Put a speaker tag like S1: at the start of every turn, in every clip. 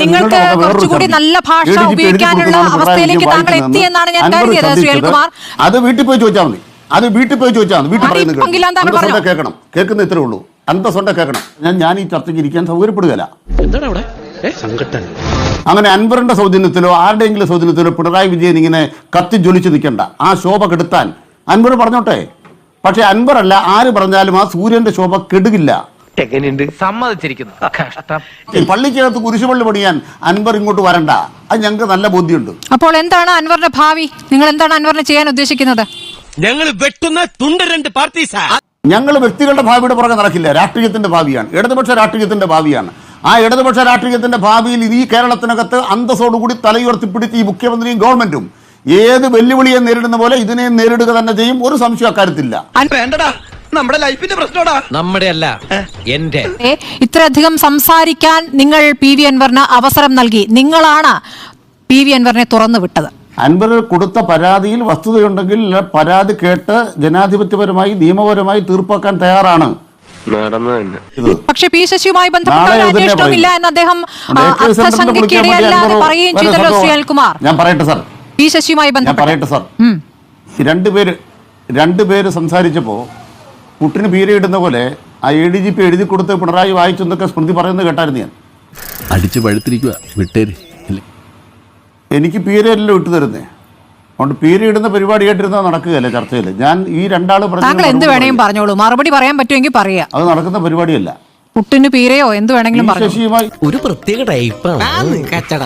S1: നിങ്ങൾക്ക് കുറച്ചുകൂടി നല്ല ഭാഷ ഉപയോഗിക്കാനുള്ള അവസ്ഥയിലേക്ക് താങ്കൾ
S2: എത്തി
S1: എത്തിയെന്നാണ് ഞാൻ കരുതിയത്,
S2: ശ്രീകുമാർ
S1: സുനിൽകുമാർ.
S2: അത് വീട്ടിൽ പോയി ചോദിച്ചാൽ മതി. അത് വീട്ടിൽ പോയി ചോദിച്ചാൽ മതി. വീട്ടിൽ പറയുന്നത്? കേൾക്കണം. കേൾക്കുന്ന ഇത്രേ ഉള്ളൂ. അന്തസ്സോടെ കേൾക്കണം. ഞാൻ ഞാൻ ഈ ചർച്ചയ്ക്ക് ഇരിക്കാൻ സൗകര്യപ്പെടുകയല്ല.
S3: എന്താണ് അവിടെ? സങ്കട്ടൻ
S2: അങ്ങനെ അൻവറിന്റെ സൗജന്യത്തിലോ ആരുടെയെങ്കിലും സൗജന്യത്തിലോ പിണറായി വിജയൻ ഇങ്ങനെ കത്തി ജ്വലിച്ച് നിൽക്കണ്ട. ആ ശോഭ കെടുത്താൻ. അൻവർ പറഞ്ഞോട്ടെ? പക്ഷെ അൻവർ അല്ല. ആര് പറഞ്ഞാലും ആ സൂര്യന്റെ ശോഭ കെടുകില്ല.
S4: എങ്ങനെയുണ്ട് സമ്മതിച്ചിരിക്കുന്നു. കഷ്ടം.
S2: ഈ പള്ളിക്കകത്ത് കുരിശുപള്ളി പണിയാൻ അൻവർ ഇങ്ങോട്ട് വരണ്ട. അത് ഞങ്ങൾക്ക് നല്ല ബോധ്യമുണ്ട്.
S1: അപ്പോൾ എന്താണ് അൻവറിന്റെ ഭാവി? നിങ്ങൾ എന്താണ് അൻവറിനെ ചെയ്യാൻ ഉദ്ദേശിക്കുന്നത്?
S3: ഞങ്ങൾ വെട്ടുന്ന തുണ്ട് രണ്ട് പാർട്ടീസാ
S2: ഞങ്ങൾ വ്യക്തികളുടെ ഭാവിയുടെ പുറകെ നടക്കില്ല. രാഷ്ട്രീയത്തിന്റെ ഭാവിയാണ്. ഇടതുപക്ഷ രാഷ്ട്രീയത്തിന്റെ ഭാവിയാണ്. ആ ഇടതുപക്ഷ രാഷ്ട്രീയത്തിന്റെ ഭാവിയിൽ ഈ കേരളത്തിനകത്ത് അന്തസ്സോടുകൂടി തലയുയർത്തിപ്പിടിച്ച് ഈ മുഖ്യമന്ത്രിയും ഗവൺമെന്റും ഏത് വെല്ലുവിളിയെ നേരിടുന്ന പോലെ ഇതിനെ നേരിടുക തന്നെ ചെയ്യും. ഒരു സംശയം അക്കാര്യത്തില്ല.
S5: നമ്മുടെ ലൈഫിന്റെ പ്രശ്നമാടാ
S3: നമ്മുടെ അല്ല എന്റെ
S1: ഇത്ര ഇത്രയധികം സംസാരിക്കാൻ നിങ്ങൾ പി വി അൻവറിന് അവസരം നൽകി. നിങ്ങളാണ് പി വി അൻവറിനെ തുറന്നു വിട്ടത്.
S2: അൻവർ കൊടുത്ത പരാതിയിൽ വസ്തുതയുണ്ടെങ്കിൽ പരാതി കേട്ട് ജനാധിപത്യപരമായി നിയമപരമായി തീർപ്പാക്കാൻ തയ്യാറാണ്.
S1: പക്ഷെ പി ശശിയുമായി ബന്ധപ്പെട്ട
S2: നാളെ
S1: ഒരു
S2: ഇത് തന്നെ
S1: അന്വേഷണവും ഇല്ല
S2: പറയും.
S1: എന്ന് അദ്ദേഹം പറയുകയും ചെയ്തല്ലോ
S2: സംഭവം- ഞാൻ പറയട്ടെ സാർ.
S1: പി ശശിയുമായി
S2: ഞാൻ
S1: ബന്ധപ്പെട്ട്.
S2: പറയട്ടെ സാർ. രണ്ടുപേര് രണ്ടുപേര് സംസാരിച്ചപ്പോൾ പുട്ടിന് പീരയിടുന്ന പോലെ ആ എ ഡി ജി പി എഴുതി കൊടുത്ത് പിണറായി വായിച്ചെന്നൊക്കെ സ്മൃതി പറയുന്നത് കേട്ടായിരുന്നു ഞാൻ.
S6: അടിച്ച് പഴുത്തിരിക്കുക വിട്ടേര്.
S2: എനിക്ക് പീരയല്ലോ ഇട്ട് തരുന്നേ. അതുകൊണ്ട് പീരയിടുന്ന പരിപാടി കേട്ടിരുന്നാൽ നടക്കുകയല്ല ചർച്ചയിൽ ഞാൻ ഈ രണ്ടാൾ പറഞ്ഞ
S1: താങ്കൾ എന്ത് വേണമെങ്കിലും പറഞ്ഞോളൂ. മറുപടി പറയാൻ പറ്റുമെങ്കിൽ പറയാ.
S2: അത് നടക്കുന്ന പരിപാടിയല്ല.
S1: പുട്ടിന് പീരയോ എന്ത് വേണമെങ്കിലും
S2: ഈ
S1: പറഞ്ഞു
S2: ശശിയുമായി
S3: ഒരു പ്രത്യേക ടൈപ്പാണ്. കച്ചട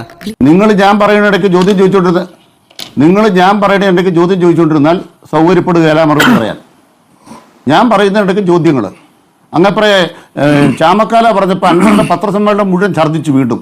S2: നിങ്ങൾ ഞാൻ പറയുന്ന ഇടയ്ക്ക് ചോദ്യം ചോദിച്ചുകൊണ്ടിരുന്ന നിങ്ങൾ ഞാൻ പറയുന്ന ഇടയ്ക്ക് ചോദ്യം ചോദിച്ചുകൊണ്ടിരുന്നാൽ സൗകര്യപ്പെടുകയല്ല മറുപടി പറയാൻ. ഞാൻ പറയുന്ന ഇടയ്ക്ക് ചോദ്യങ്ങൾ. അങ്ങപ്പറേ ചാമക്കാല പറഞ്ഞപ്പോൾ അൻവറിന്റെ പത്രസമ്മേളനം മുഴുവൻ ഛർദ്ദിച്ചു വീണ്ടും.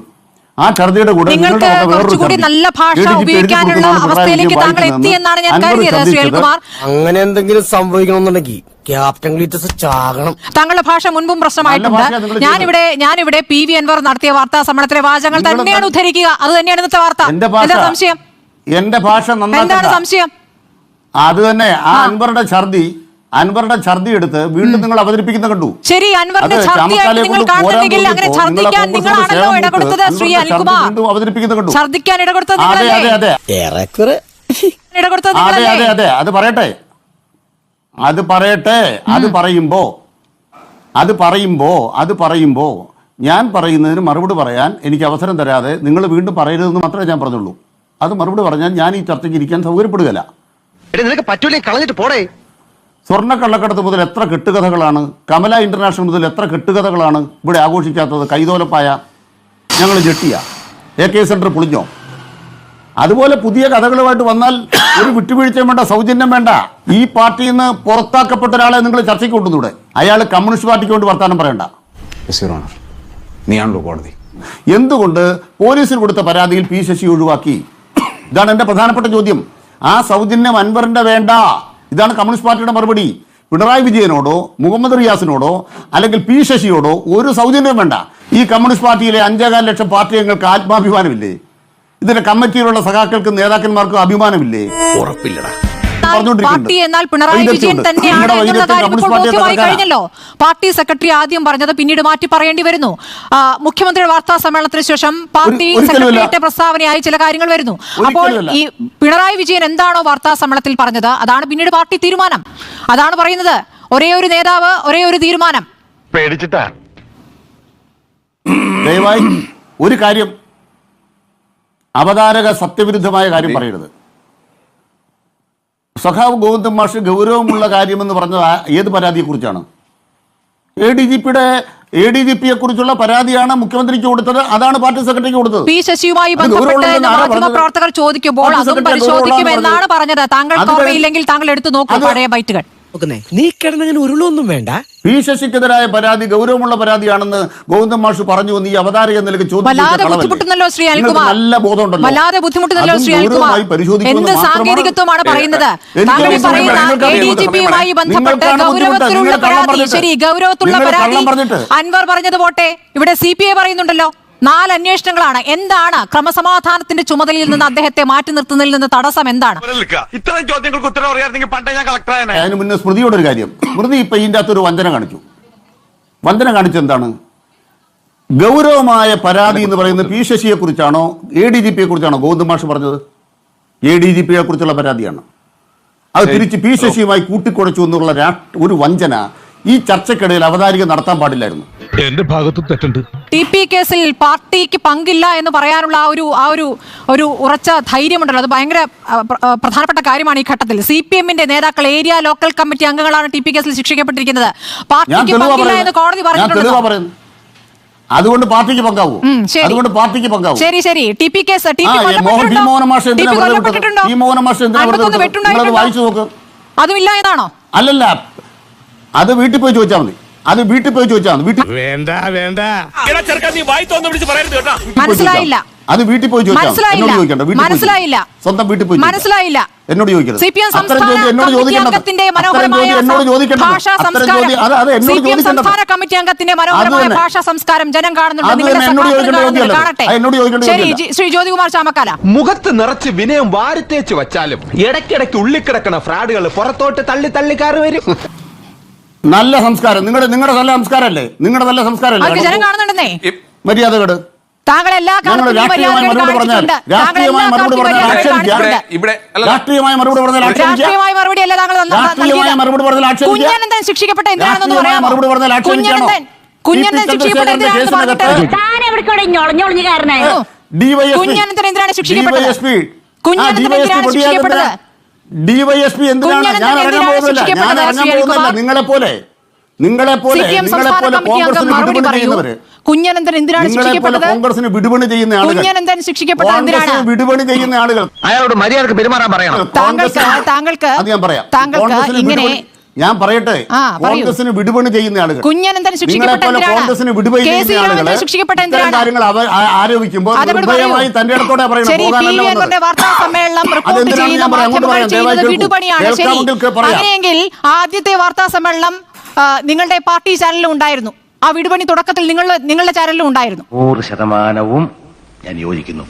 S2: ആ ഛർദിയുടെ കൂടെ
S1: നിങ്ങൾക്ക് കുറച്ചുകൂടി നല്ല ഭാഷ ഉപയോഗിക്കാനുള്ള അവസ്ഥയിലേക്ക് താങ്കൾ
S2: വായിക്കുന്നതെന്ന്
S1: എത്തിയെന്നാണ് ഞാൻ കരുതിയത്
S7: അങ്ങനെ എന്തെങ്കിലും സംഭവിക്കണമെന്നുണ്ടെങ്കിൽ ക്യാപ്റ്റൻ ഗ്ലീറ്റസ് ചാകണം.
S1: താങ്കളുടെ ഭാഷ മുൻപും പ്രശ്നമായിട്ടുണ്ട്. ഞാനിവിടെ ഞാനിവിടെ പി വി അൻവർ നടത്തിയ വാർത്താ സമ്മേളനത്തിലെ വാചകങ്ങൾ തന്നെയാണ് ഉദ്ധരിക്കുക. അത് തന്നെയാണ് ഇന്നത്തെ വാർത്ത. എന്താ സംശയം?
S2: എന്റെ ഭാഷ
S1: എന്താണ് സംശയം?
S2: അത് തന്നെ ആ അൻവറുടെ ഛർദി അൻവറുടെ ഛർദി എടുത്ത് വീണ്ടും നിങ്ങൾ അവതരിപ്പിക്കുന്ന കണ്ടു.
S1: ശരി
S2: വീണ്ടും അവതരിപ്പിക്കുന്ന കണ്ടു.
S1: ഛർദിക്കാൻ ഇടകൊടുത്തത്
S2: അതെ അതെ അതെ. അതെ അതെ അതെ. അത് പറയട്ടെ. അത് പറയട്ടെ. അത് പറയുമ്പോ അത് പറയുമ്പോ അത് പറയുമ്പോ ഞാൻ പറയുന്നതിന് മറുപടി പറയാൻ എനിക്ക് അവസരം തരാതെ നിങ്ങൾ വീണ്ടും പറയരുതെന്ന് മാത്രമേ ഞാൻ പറഞ്ഞുള്ളൂ. അത് മറുപടി പറഞ്ഞാൽ ഞാൻ ഈ ചർച്ചയ്ക്ക് ഇരിക്കാൻ സൗകര്യപ്പെടുകയല്ല.
S5: നിനക്ക് പറ്റൂലേ? കളഞ്ഞിട്ട് പോടേ.
S2: സ്വർണ കള്ളക്കടത്ത് മുതൽ എത്ര കെട്ടുകഥകളാണ്? കമല ഇന്റർനാഷണൽ മുതൽ എത്ര കെട്ടുകഥകളാണ് ഇവിടെ ആഘോഷിക്കാത്തത്? കൈതോലപ്പായ ഞങ്ങൾ ജെട്ടിയ എ കെ സെന്റർ പുളിഞ്ഞോ? അതുപോലെ പുതിയ കഥകളുമായിട്ട് വന്നാൽ ഒരു വിട്ടുവീഴ്ചയും വേണ്ട സൗജന്യം വേണ്ട. ഈ പാർട്ടിയിൽ നിന്ന് പുറത്താക്കപ്പെട്ട ഒരാളെ നിങ്ങൾ ചർച്ചയ്ക്ക് കൊണ്ടുവന്നൂടെ? അയാൾ കമ്മ്യൂണിസ്റ്റ് പാർട്ടിക്ക് വേണ്ടി വർത്താനം പറയണ്ട.
S8: നീയാണല്ലോ കോടതി.
S2: എന്തുകൊണ്ട് പോലീസിന് കൊടുത്ത പരാതിയിൽ പി ശശി ഒഴിവാക്കി? ഇതാണ് എന്റെ പ്രധാനപ്പെട്ട ചോദ്യം. ആ സൗജന്യം അൻവറിന്റെ വേണ്ട. ഇതാണ് കമ്മ്യൂണിസ്റ്റ് പാർട്ടിയുടെ മറുപടി. പിണറായി വിജയനോടോ മുഹമ്മദ് റിയാസിനോടോ അല്ലെങ്കിൽ പി ശശിയോടോ ഒരു സൗജന്യം വേണ്ട. ഈ കമ്മ്യൂണിസ്റ്റ് പാർട്ടിയിലെ അഞ്ചേകാൽ ലക്ഷം പാർട്ടി അംഗങ്ങൾക്ക് ആത്മാഭിമാനമില്ലേ? ഇതിന്റെ കമ്മിറ്റിയിലുള്ള സഖാക്കൾക്കും നേതാക്കന്മാർക്കും അഭിമാനമില്ലേ?
S3: ഉറപ്പില്ലടാ.
S1: പാർട്ടി എന്നാൽ പിണറായി വിജയൻ തന്നെയാണ് എന്നുള്ള കാര്യം ഇപ്പോൾ ബോധ്യമായി കഴിഞ്ഞല്ലോ. പാർട്ടി സെക്രട്ടറി ആദ്യം പറഞ്ഞത് പിന്നീട് മാറ്റി പറയേണ്ടി വരുന്നു. മുഖ്യമന്ത്രിയുടെ വാർത്താ സമ്മേളനത്തിന് ശേഷം പാർട്ടി
S2: ഒരു-
S1: പ്രസ്താവനയായി ചില കാര്യങ്ങൾ വരുന്നു. അപ്പോൾ ഈ പിണറായി വിജയൻ എന്താണോ വാർത്താ സമ്മേളനത്തിൽ പറഞ്ഞത്? അതാണ് പിന്നീട് പാർട്ടി തീരുമാനം. അതാണ് പറയുന്നത്. ഒരേ ഒരു നേതാവ് ഒരേ ഒരു തീരുമാനം.
S5: പേടിച്ചിട്ടാ?
S2: ദയവായി ഒരു കാര്യം അവതാരക സത്യവിരുദ്ധമായ കാര്യം പറയരുത്. സഖാവ് ഗോവിന്ദൻ മാഷ് ഗൗരവമുള്ള കാര്യമെന്ന് പറഞ്ഞത് ഏത് പരാതിയെക്കുറിച്ചാണ്? എ ഡി ജി പിയുടെ എ ഡി ജി പിയെ കുറിച്ചുള്ള പരാതിയാണ് മുഖ്യമന്ത്രിക്ക് കൊടുത്തത്. അതാണ് പാർട്ടി സെക്രട്ടറിക്ക് കൊടുത്തത്.
S1: പി ശശിയുമായി ബന്ധപ്പെട്ട്? പ്രവർത്തകർ ചോദിക്കുമ്പോൾ
S2: പാർട്ടി
S1: അതും പരിശോധിക്കുമെന്നാണ് പറഞ്ഞത്. താങ്കൾ ഓർമ്മയില്ലെങ്കിൽ താങ്കൾ എടുത്തു നോക്കും പഴയ ബൈറ്റുകൾ.
S3: നീ കിടന്നങ്ങനെ ഉരുളൊന്നും വേണ്ട.
S2: പി ശശിക്കെതിരായ പരാതി ഗൗരവമുള്ള പരാതിയാണെന്ന് ഗോവിന്ദൻ മാഷ് പറഞ്ഞു എന്ന് ഈ അവതാരക നിലയ്ക്ക് ചോദ്യം
S1: വല്ലാതെ ബുദ്ധിമുട്ടുന്നല്ലോ ശ്രീ അനിൽകുമാർ.
S2: നല്ല ബോധമുണ്ടല്ലോ.
S1: വല്ലാതെ ബുദ്ധിമുട്ടുന്നല്ലോ ശ്രീ അനിൽകുമാർ.
S2: ഗൗരവമായി പരിശോധിക്കുമെന്ന്
S1: എന്ത്
S2: മാത്രമാണ്
S1: സാങ്കേതികത്വമാണ് പറയുന്നത്?
S2: എനിക്ക്
S1: താങ്കൾ ഈ
S2: അറിയാം,
S1: പറയുന്ന
S2: നിങ്ങൾക്ക്
S1: എ
S2: അറിയാം,
S1: ഡി ജി പിയുമായി ബന്ധപ്പെട്ട് ഗൗരവത്തിലുള്ള പരാതി ശരി ഗൗരവത്തിലുള്ള പരാതി. അൻവർ പറഞ്ഞത് പോട്ടെ. ഇവിടെ സി പി ഐ പറയുന്നുണ്ടല്ലോ. നാല് അന്വേഷണങ്ങളാണ്. എന്താണ് ക്രമസമാധാനത്തിന്റെ ചുമതലയിൽ നിന്ന് അദ്ദേഹത്തെ മാറ്റി നിർത്തുന്നതിൽ നിന്ന് തടസ്സം എന്താണ്?
S5: ഇത്തരം ചോദ്യങ്ങൾക്ക് ഉത്തരം അറിയാമെങ്കിൽ പണ്ടേ ഞാൻ കളക്ടറായ
S2: അതിന് മുന്നേ സ്മൃതിയോടൊരു കാര്യം. സ്മൃതി ഇപ്പൊ ഇതിന്റെ അകത്തൊരു വഞ്ചന കാണിച്ചു. വഞ്ചന കാണിച്ചു എന്താണ്? ഗൗരവമായ പരാതി എന്ന് പറയുന്നത് പി ശശിയെ കുറിച്ചാണോ എ ഡി ജി പിയെ കുറിച്ചാണോ ഗോവിന്ദ മാഷ് പറഞ്ഞത്? എ ഡി ജി പിയെ കുറിച്ചുള്ള പരാതിയാണ്. അത് തിരിച്ച് പി ശശിയുമായി കൂട്ടിക്കുഴച്ചു എന്നുള്ള ഒരു വഞ്ചന ഈ ചർച്ചക്കിടയിൽ അവതാരിക നടത്താൻ പാടില്ലായിരുന്നു.
S5: എന്റെ ഭാഗത്ത് തെറ്റുണ്ട്.
S1: ടി പി കേസിൽ പാർട്ടിക്ക് പങ്കില്ല എന്ന് പറയാനുള്ള ആ ഒരു ആ ഒരു ഒരു ഉറച്ച ധൈര്യമുണ്ടല്ലോ. അത് ഭയങ്കര പ്ര- പ്രധാനപ്പെട്ട കാര്യമാണ് ഈ ഘട്ടത്തിൽ. സി പി എമ്മിന്റെ നേതാക്കൾ ഏരിയ ലോക്കൽ കമ്മിറ്റി അംഗങ്ങളാണ് ടി പി കേസിൽ ശിക്ഷിക്കപ്പെട്ടിരിക്കുന്നത്.
S2: ഞാൻ
S1: പാർട്ടിക്ക്
S2: തെളിവാ
S1: പങ്കില്ല എന്ന് കോടതി
S2: പറയുന്നത് ഞാൻ തെളിവാ
S1: പറഞ്ഞിട്ടുണ്ട്
S2: പറയുന്നത്. അതുകൊണ്ട് പാർട്ടിക്ക് പങ്കാവൂ.
S1: ഉം, ശരി.
S2: അതുകൊണ്ട് പാർട്ടിക്ക് പങ്കാവൂ.
S1: ശരി ശരി. ടി പി കേസ് ടി
S2: ആ,
S1: പി
S2: ഏ, മോഹൻ പി മോഹന മാഷ് എന്തിനാ വെറുതെ വിട്ടത്?
S1: കൊല്ലപ്പെട്ടിട്ടുണ്ടോ
S2: പി മോഹന മാഷ് എന്തിനാ വെറുതെ
S1: അൻപത്തൊന്ന്
S2: വിട്ടത്? നിങ്ങളത്
S1: വെട്ടുണ്ടായിട്ടുണ്ടോ?
S2: വായിച്ചു നോക്ക്.
S1: അതുമില്ല എന്നാണോ?
S2: അല്ലല്ല. അത് വീട്ടിൽ പോയി ചോദിച്ചാൽ മതി. അത് വീട്ടിൽ പോയി ചോദിച്ചാൽ മതി. വീട്ടിൽ
S5: വേണ്ട വേണ്ട.
S1: മനസ്സിലായില്ല.
S2: അത് വീട്ടിൽ പോയി ചോദിച്ചാൽ.
S1: മനസ്സിലായില്ല.
S2: എന്നോട് ചോദിക്കണ്ട വീട്ടിൽ പോയി
S1: മനസ്സിലായില്ല.
S2: സ്വന്തം വീട്ടിൽ പോയി.
S1: മനസ്സിലായില്ല.
S2: എന്നോട് ചോദിക്കരുത്.
S1: സി പി എം സംസ്ഥാന
S2: ചോദ്യം എന്നോട്
S1: മനോഹരമായ ഭാഷാ സംസ്കാരം
S2: അത് അത് എന്നോട്
S1: സി പി സംസ്ഥാന കമ്മിറ്റി അംഗത്തിന്റെ മനോഹരമായ ഭാഷാ സംസ്കാരം ജനം കാണുന്നുണ്ട്. ശരി ജ്യോതികുമാർ ചാമക്കാല.
S5: മുഖത്ത് നിറച്ച് വിനയം വാരിത്തേച്ച് വെച്ചാലും ഇടയ്ക്കിടയ്ക്ക് ഉള്ളിക്കിടക്കണ ഫ്രാഡുകൾ പുറത്തോട്ട് തള്ളി തള്ളിക്കാറ് വരും.
S2: നല്ല സംസ്കാരം. നിങ്ങളുടെ നിങ്ങളുടെ നല്ല സംസ്കാരമല്ലേ നിങ്ങളുടെ നല്ല
S1: അവർക്ക് ജനം
S2: സംസ്കാരമല്ലേ
S1: കാണുന്നുണ്ടെന്നേ.
S2: മര്യാദകേട്.
S1: താങ്കൾ എല്ലാ. ശിക്ഷിക്കപ്പെട്ട എന്തിനാണെന്ന് പറയാമോ. ശിക്ഷിക്കപ്പെട്ട എന്തിനാണെന്ന് പറഞ്ഞിട്ട് എന്തിനാണ് ശിക്ഷിക്കപ്പെട്ടത്?
S2: DYSP
S1: എന്തിനാണ് ശിക്ഷിക്കപ്പെട്ടത്?
S2: DYSP എന്തിനാണ്? ഞാൻ ഇറങ്ങാൻ പോകുന്നില്ല. ഞാൻ ഇറങ്ങാൻ പോകുന്നില്ല? നിങ്ങളെ പോലെ നിങ്ങളെ പോലെ നിങ്ങളെ പോലെ കോൺഗ്രസിന് വിടുപണി ചെയ്യുന്നവര്.
S1: കുഞ്ഞനന്തൻ എന്തിനാണ് ശിക്ഷിക്കപ്പെട്ടത്?
S2: കോൺഗ്രസിന് വിടുപണി ചെയ്യുന്ന ആളുകൾ.
S1: കുഞ്ഞനന്തൻ ശിക്ഷിക്കപ്പെട്ടത് എന്തിനാണ്?
S2: കോൺഗ്രസിന് വിടുപണി ചെയ്യുന്ന ആളുകൾ.
S4: അയാളോട് മര്യാദയ്ക്ക് പെരുമാറാൻ പറയണം.
S1: താങ്കൾക്ക് താങ്കൾക്ക്
S2: അത് ഞാൻ പറയാം.
S1: താങ്കൾക്ക് ഇങ്ങനെ
S2: ഞാൻ പറയട്ടെ കോൺഗ്രസിന് വിടുപണി ചെയ്യുന്ന ആളുകൾ.
S1: എന്തിനാണ്?
S2: കോൺഗ്രസിന് വിടുപണി ചെയ്യുന്ന ആളുകൾ ഇത്തരം കാര്യങ്ങൾ ആരോപിക്കുമ്പോൾ നിർഭയമായി തന്റെ ഇടത്തോടെ
S1: ആദ്യത്തെ വാർത്താ സമ്മേളനം നിങ്ങളുടെ പാർട്ടി ചാനലിലും ഉണ്ടായിരുന്നു. ആ വിടുപണി തുടക്കത്തിൽ നിങ്ങളുടെ നിങ്ങളുടെ ചാനലിലും ഉണ്ടായിരുന്നു.
S4: നൂറ് ശതമാനവും ഞാൻ യോജിക്കുന്നു.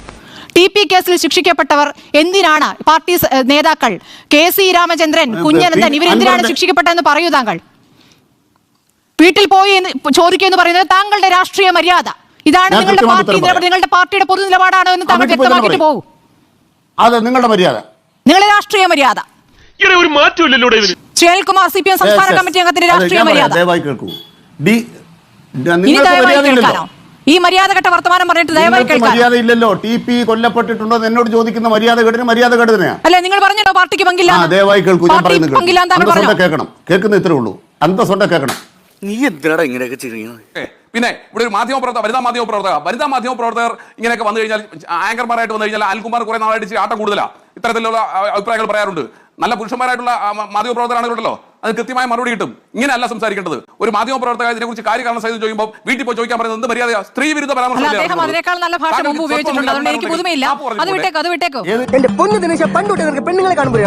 S1: ടി പി കേസിൽ ശിക്ഷിക്കപ്പെട്ടവർ എന്തിനാണ്? പാർട്ടി നേതാക്കൾ കെ സി രാമചന്ദ്രൻ
S2: കുഞ്ഞനന്ദൻ
S1: ഇവരെന്തിനാണ് ശിക്ഷിക്കപ്പെട്ടതെന്ന് പറയൂ താങ്കൾ. വീട്ടിൽ പോയി എന്ന് പറയുന്നത് താങ്കളുടെ രാഷ്ട്രീയ മര്യാദ. ഇതാണ് നിങ്ങളുടെ പാർട്ടി നിലപാട്. നിങ്ങളുടെ പാർട്ടിയുടെ പൊതു നിലപാടാണോ എന്ന് താങ്കൾ വ്യക്തമാക്കിയിട്ട്. പോകും.
S2: അതെ നിങ്ങളുടെ മര്യാദ.
S1: നിങ്ങളുടെ രാഷ്ട്രീയ മര്യാദ.
S5: ഒരു മാറ്റമില്ലല്ലോ
S1: Shri Anilkumar C P M സംസ്ഥാന. കമ്മിറ്റി അംഗത്തിന്റെ രാഷ്ട്രീയ. മര്യാദ.
S2: ദയവായി കേൾക്കൂ.
S1: ഇനി ദയവായി കേൾക്കാനോ? ഈ മര്യാദഘട്ട വർത്തമാനം പറഞ്ഞിട്ട് ദയവായി മര്യാദ
S2: ഇല്ലല്ലോ ടി പി കൊല്ലപ്പെട്ടിട്ടുണ്ടോ എന്നോട് ചോദിക്കുന്ന മര്യാദ കേട്ടിന് മര്യാദ കേട്ട് തന്നെയാണ്
S1: അല്ലെ നിങ്ങൾ പറഞ്ഞല്ലോ പാർട്ടിക്ക് പങ്കില്ല
S2: ആ ദയവായി കേൾക്കൂ ഞാൻ പറയുന്നത് കേൾക്കണം. കേൾക്കുന്ന ഇത്രേ ഉള്ളൂ. അന്തസ്സോടെ കേൾക്കണം.
S7: നീ എന്തിനാടാ ഇങ്ങനെയൊക്കെ ചെയ്യുന്നത്
S8: പിന്നെ ഇവിടെ ഒരു മാധ്യമ പ്രവർത്തക വനിതാ മാധ്യമ പ്രവർത്തകർ വനിതാ മാധ്യമ പ്രവർത്തകർ ഇങ്ങനെയൊക്കെ വന്നു കഴിഞ്ഞാൽ ആങ്കർമാരായിട്ട് വന്നു കഴിഞ്ഞാൽ അൽകുമാർ കുറെ നാളായിട്ട് ആട്ടം കൂടുതലാണ് ഇത്തരത്തിലുള്ള അഭിപ്രായങ്ങൾ പറയാറുണ്ട്. നല്ല പുരുഷന്മാരായിട്ടുള്ള ആ, മ- മാധ്യമ പ്രവർത്തകരാണെങ്കിലുണ്ടല്ലോ അത് കൃത്യമായ മറുപടി കിട്ടും. ഇങ്ങനെയല്ല സംസാരിക്കേണ്ടത്. ഒരു മാധ്യമ പ്രവർത്തക ഇതിനെക്കുറിച്ച് കാര്യകാരണം സഹിതം ചോദിക്കുമ്പോൾ വീട്ടിൽ പോയി ചോദിക്കാൻ പറയുന്നത് എന്ത് മര്യാദ സ്ത്രീ വിരുദ്ധ പരാമർശം
S7: പെണ്ണുങ്ങളെ കാണുമ്പോൾ